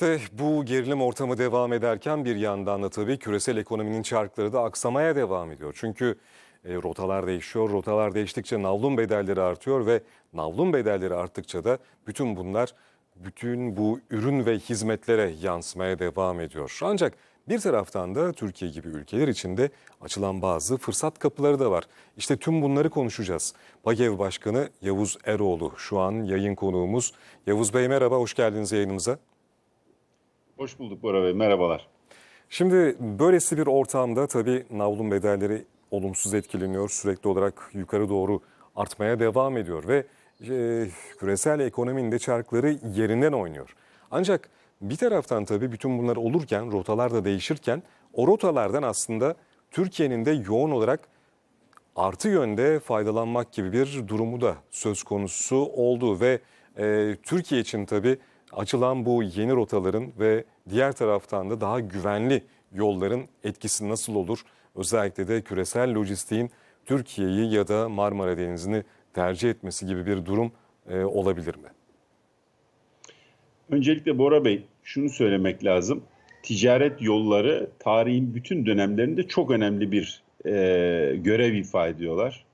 İşte bu gerilim ortamı devam ederken bir yandan da tabii küresel ekonominin çarkları da aksamaya devam ediyor. Çünkü e, rotalar değişiyor, rotalar değiştikçe navlun bedelleri artıyor ve navlun bedelleri arttıkça da bütün bunlar bütün bu ürün ve hizmetlere yansımaya devam ediyor. Ancak bir taraftan da Türkiye gibi ülkeler içinde açılan bazı fırsat kapıları da var. İşte tüm bunları konuşacağız. PAGEV Başkanı Yavuz Eroğlu şu an yayın konuğumuz. Yavuz Bey merhaba, hoş geldiniz yayınımıza. Hoş bulduk Bora Bey, merhabalar. Şimdi böylesi bir ortamda tabii navlun bedelleri olumsuz etkileniyor. Sürekli olarak yukarı doğru artmaya devam ediyor ve e, küresel ekonominin de çarkları yerinden oynuyor. Ancak bir taraftan tabii bütün bunlar olurken, rotalar da değişirken o rotalardan aslında Türkiye'nin de yoğun olarak artı yönde faydalanmak gibi bir durumu da söz konusu oldu ve e, Türkiye için tabii açılan bu yeni rotaların ve diğer taraftan da daha güvenli yolların etkisi nasıl olur? Özellikle de küresel lojistiğin Türkiye'yi ya da Marmara Denizi'ni tercih etmesi gibi bir durum e, olabilir mi? Öncelikle Bora Bey şunu söylemek lazım. Ticaret yolları tarihin bütün dönemlerinde çok önemli bir e, görev ifade ediyorlar.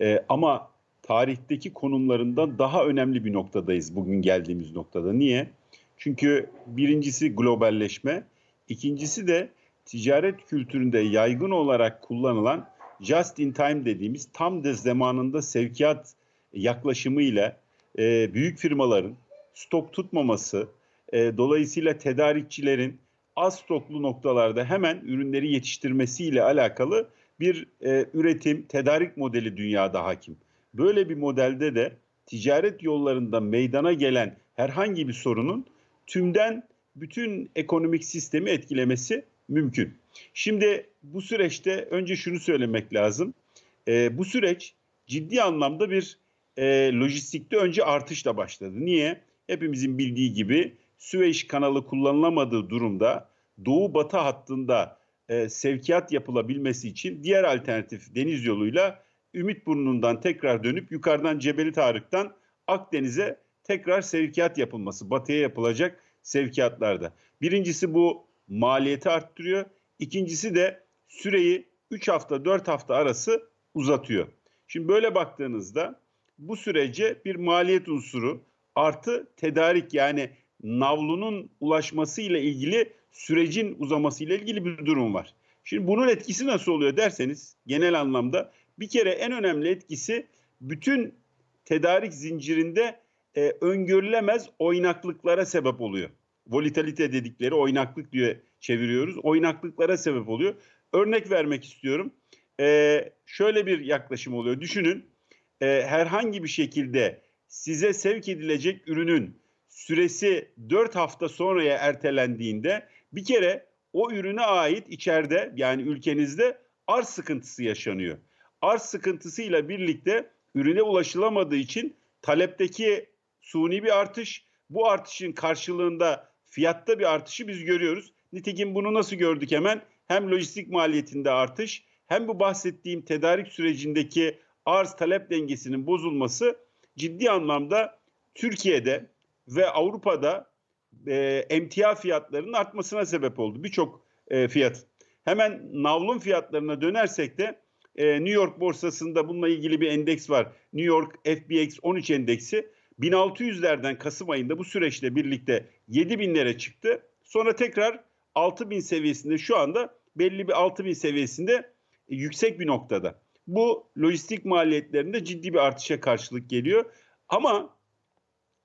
E, ama tarihteki konumlarından daha önemli bir noktadayız bugün geldiğimiz noktada. Niye? Çünkü birincisi globalleşme, ikincisi de ticaret kültüründe yaygın olarak kullanılan just in time dediğimiz tam da zamanında sevkiyat yaklaşımıyla e, büyük firmaların stok tutmaması, e, dolayısıyla tedarikçilerin az stoklu noktalarda hemen ürünleri yetiştirmesiyle alakalı bir e, üretim, tedarik modeli dünyada hakim. Böyle bir modelde de ticaret yollarında meydana gelen herhangi bir sorunun tümden bütün ekonomik sistemi etkilemesi mümkün. Şimdi bu süreçte önce şunu söylemek lazım. E, bu süreç ciddi anlamda bir e, lojistikte önce artışla başladı. Niye? Hepimizin bildiği gibi Süveyş kanalı kullanılamadığı durumda doğu batı hattında e, sevkiyat yapılabilmesi için diğer alternatif deniz yoluyla Ümitburnu'ndan tekrar dönüp yukarıdan Cebeli Tarık'tan Akdeniz'e tekrar sevkiyat yapılması, batıya yapılacak sevkiyatlarda. Birincisi bu maliyeti arttırıyor. İkincisi de süreyi 3 hafta 4 hafta arası uzatıyor. Şimdi böyle baktığınızda bu sürece bir maliyet unsuru artı tedarik yani navlunun ulaşması ile ilgili sürecin uzaması ile ilgili bir durum var. Şimdi bunun etkisi nasıl oluyor derseniz genel anlamda bir kere en önemli etkisi bütün tedarik zincirinde e, öngörülemez oynaklıklara sebep oluyor. Volatilite dedikleri oynaklık diye çeviriyoruz. Oynaklıklara sebep oluyor. Örnek vermek istiyorum. E, şöyle bir yaklaşım oluyor. Düşünün e, herhangi bir şekilde size sevk edilecek ürünün süresi 4 hafta sonraya ertelendiğinde bir kere o ürüne ait içeride yani ülkenizde arz sıkıntısı yaşanıyor. Arz sıkıntısıyla birlikte ürüne ulaşılamadığı için talepteki suni bir artış, bu artışın karşılığında fiyatta bir artışı biz görüyoruz. Nitekim bunu nasıl gördük hemen? Hem lojistik maliyetinde artış, hem bu bahsettiğim tedarik sürecindeki arz talep dengesinin bozulması ciddi anlamda Türkiye'de ve Avrupa'da e, emtia fiyatlarının artmasına sebep oldu. Birçok e, fiyat. Hemen navlun fiyatlarına dönersek de e, New York borsasında bununla ilgili bir endeks var. New York FBX 13 endeksi 1600'lerden Kasım ayında bu süreçle birlikte 7000'lere çıktı. Sonra tekrar 6000 seviyesinde şu anda belli bir 6000 seviyesinde e, yüksek bir noktada. Bu lojistik maliyetlerinde ciddi bir artışa karşılık geliyor. Ama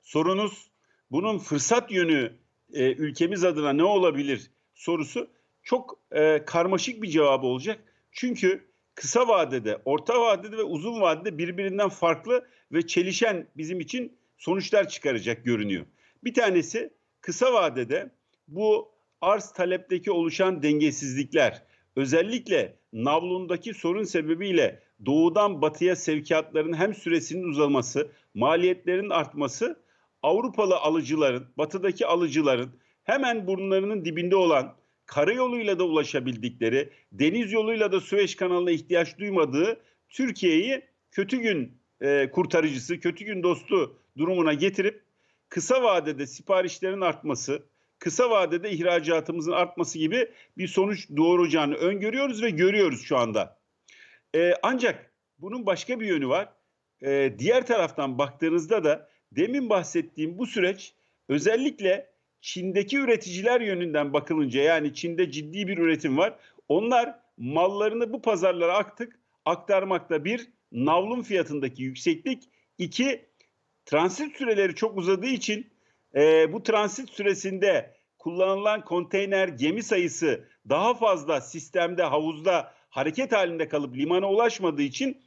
sorunuz bunun fırsat yönü e, ülkemiz adına ne olabilir sorusu çok e, karmaşık bir cevabı olacak. Çünkü kısa vadede, orta vadede ve uzun vadede birbirinden farklı ve çelişen bizim için sonuçlar çıkaracak görünüyor. Bir tanesi kısa vadede bu arz talepteki oluşan dengesizlikler, özellikle navlundaki sorun sebebiyle doğudan batıya sevkiyatların hem süresinin uzaması, maliyetlerin artması Avrupalı alıcıların, batıdaki alıcıların hemen burnlarının dibinde olan karayoluyla da ulaşabildikleri, deniz yoluyla da Süveyş kanalına ihtiyaç duymadığı Türkiye'yi kötü gün e, kurtarıcısı, kötü gün dostu durumuna getirip kısa vadede siparişlerin artması, kısa vadede ihracatımızın artması gibi bir sonuç doğuracağını öngörüyoruz ve görüyoruz şu anda. Ee, ancak bunun başka bir yönü var. Ee, diğer taraftan baktığınızda da demin bahsettiğim bu süreç özellikle Çin'deki üreticiler yönünden bakılınca yani Çin'de ciddi bir üretim var. Onlar mallarını bu pazarlara aktık, aktarmakta bir navlun fiyatındaki yükseklik, iki transit süreleri çok uzadığı için e, bu transit süresinde kullanılan konteyner gemi sayısı daha fazla sistemde havuzda hareket halinde kalıp limana ulaşmadığı için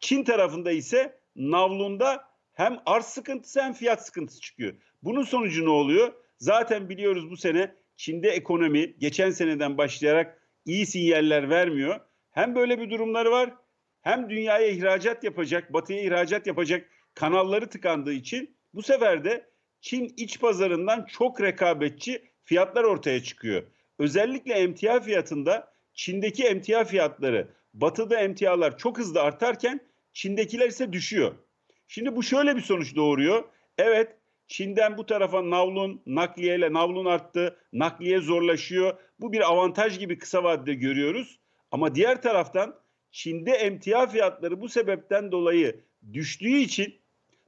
Çin tarafında ise navlunda hem arz sıkıntısı hem fiyat sıkıntısı çıkıyor. Bunun sonucu ne oluyor? Zaten biliyoruz bu sene Çin'de ekonomi geçen seneden başlayarak iyi sinyaller vermiyor. Hem böyle bir durumları var hem dünyaya ihracat yapacak, batıya ihracat yapacak kanalları tıkandığı için bu sefer de Çin iç pazarından çok rekabetçi fiyatlar ortaya çıkıyor. Özellikle emtia fiyatında Çin'deki emtia fiyatları, batıda emtialar çok hızlı artarken Çin'dekiler ise düşüyor. Şimdi bu şöyle bir sonuç doğuruyor. Evet Çin'den bu tarafa navlun nakliyeyle navlun arttı, nakliye zorlaşıyor. Bu bir avantaj gibi kısa vadede görüyoruz. Ama diğer taraftan Çin'de emtia fiyatları bu sebepten dolayı düştüğü için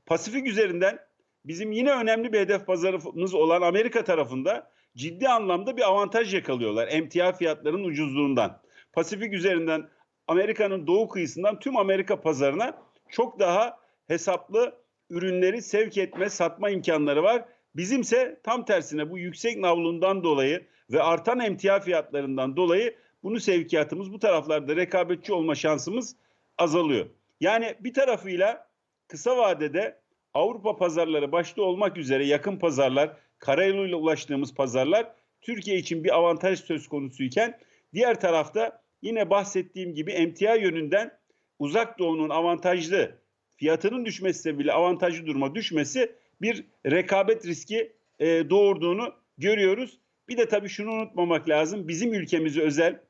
Pasifik üzerinden bizim yine önemli bir hedef pazarımız olan Amerika tarafında ciddi anlamda bir avantaj yakalıyorlar emtia fiyatlarının ucuzluğundan. Pasifik üzerinden Amerika'nın doğu kıyısından tüm Amerika pazarına çok daha hesaplı ürünleri sevk etme, satma imkanları var. Bizimse tam tersine bu yüksek navlundan dolayı ve artan emtia fiyatlarından dolayı bunu sevkiyatımız bu taraflarda rekabetçi olma şansımız azalıyor. Yani bir tarafıyla kısa vadede Avrupa pazarları başta olmak üzere yakın pazarlar, karayoluyla ulaştığımız pazarlar Türkiye için bir avantaj söz konusuyken diğer tarafta yine bahsettiğim gibi emtia yönünden uzak doğunun avantajlı fiyatının düşmesi sebebiyle avantajlı duruma düşmesi bir rekabet riski e, doğurduğunu görüyoruz. Bir de tabii şunu unutmamak lazım. Bizim ülkemizi özel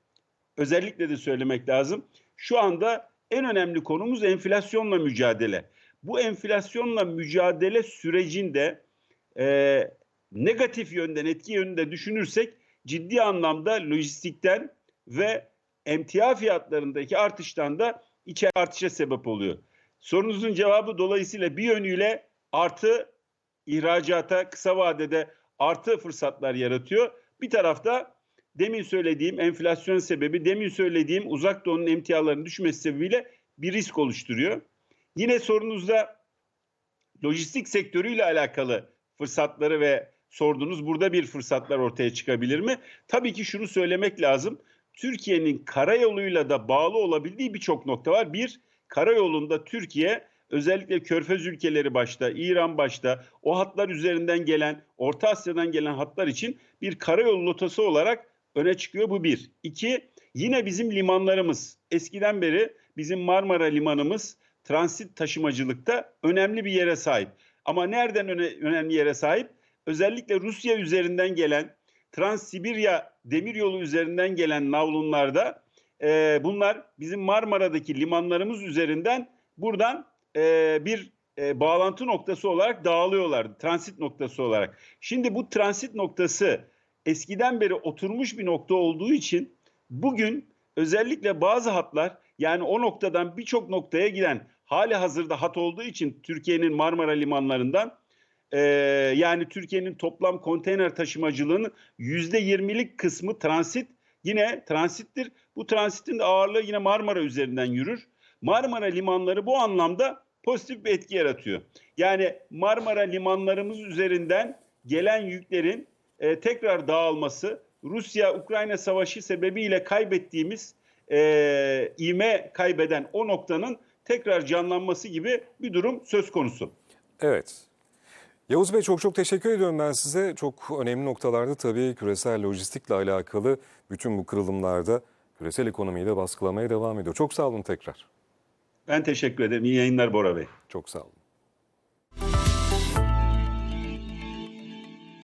özellikle de söylemek lazım. Şu anda en önemli konumuz enflasyonla mücadele. Bu enflasyonla mücadele sürecinde e, negatif yönden, etki yönünde düşünürsek ciddi anlamda lojistikten ve emtia fiyatlarındaki artıştan da içe artışa sebep oluyor. Sorunuzun cevabı dolayısıyla bir yönüyle artı ihracata kısa vadede artı fırsatlar yaratıyor. Bir tarafta demin söylediğim enflasyon sebebi, demin söylediğim uzak doğunun emtialarının düşmesi sebebiyle bir risk oluşturuyor. Yine sorunuzda lojistik sektörüyle alakalı fırsatları ve sordunuz burada bir fırsatlar ortaya çıkabilir mi? Tabii ki şunu söylemek lazım. Türkiye'nin karayoluyla da bağlı olabildiği birçok nokta var. Bir, karayolunda Türkiye özellikle Körfez ülkeleri başta, İran başta o hatlar üzerinden gelen, Orta Asya'dan gelen hatlar için bir karayolu rotası olarak öne çıkıyor bu bir. İki, yine bizim limanlarımız. Eskiden beri bizim Marmara limanımız transit taşımacılıkta önemli bir yere sahip. Ama nereden öne, önemli yere sahip? Özellikle Rusya üzerinden gelen, Trans-Sibirya demiryolu üzerinden gelen navlunlarda e, bunlar bizim Marmara'daki limanlarımız üzerinden buradan e, bir e, bağlantı noktası olarak dağılıyorlar. Transit noktası olarak. Şimdi bu transit noktası eskiden beri oturmuş bir nokta olduğu için bugün özellikle bazı hatlar yani o noktadan birçok noktaya giden hali hazırda hat olduğu için Türkiye'nin Marmara limanlarından e, yani Türkiye'nin toplam konteyner taşımacılığının %20'lik kısmı transit yine transittir. Bu transitin de ağırlığı yine Marmara üzerinden yürür. Marmara limanları bu anlamda pozitif bir etki yaratıyor. Yani Marmara limanlarımız üzerinden gelen yüklerin e, tekrar dağılması, Rusya-Ukrayna savaşı sebebiyle kaybettiğimiz e, ivme kaybeden o noktanın tekrar canlanması gibi bir durum söz konusu. Evet. Yavuz Bey çok çok teşekkür ediyorum ben size. Çok önemli noktalarda tabii küresel lojistikle alakalı bütün bu kırılımlarda küresel ekonomiyi de baskılamaya devam ediyor. Çok sağ olun tekrar. Ben teşekkür ederim. İyi yayınlar Bora Bey. Çok sağ olun.